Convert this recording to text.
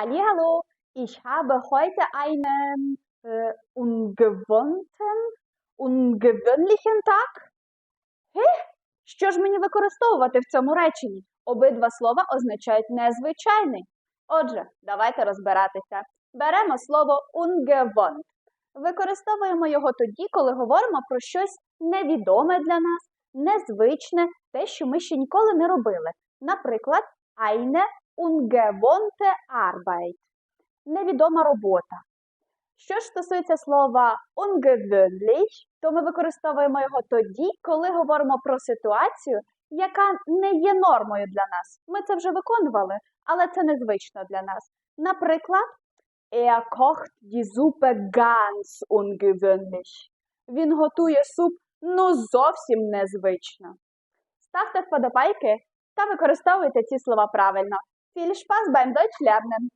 Hallihallo, ich habe heute einen äh, ungewohnten, ungewöhnlichen Tag. Ге? Що ж мені використовувати в цьому реченні? Обидва слова означають незвичайний. Отже, давайте розбиратися. Беремо слово ungewohnt. Використовуємо його тоді, коли говоримо про щось невідоме для нас, незвичне, те, що ми ще ніколи не робили. Наприклад, eine ungewohnte Arbeit – невідома робота. Що ж стосується слова ungewöhnlich, то ми використовуємо його тоді, коли говоримо про ситуацію, яка не є нормою для нас. Ми це вже виконували, але це незвично для нас. Наприклад, er kocht die Suppe ganz ungewöhnlich. Він готує суп ну зовсім незвично. Ставте вподобайки та використовуйте ці слова правильно. Viel Spaß beim Deutsch lernen!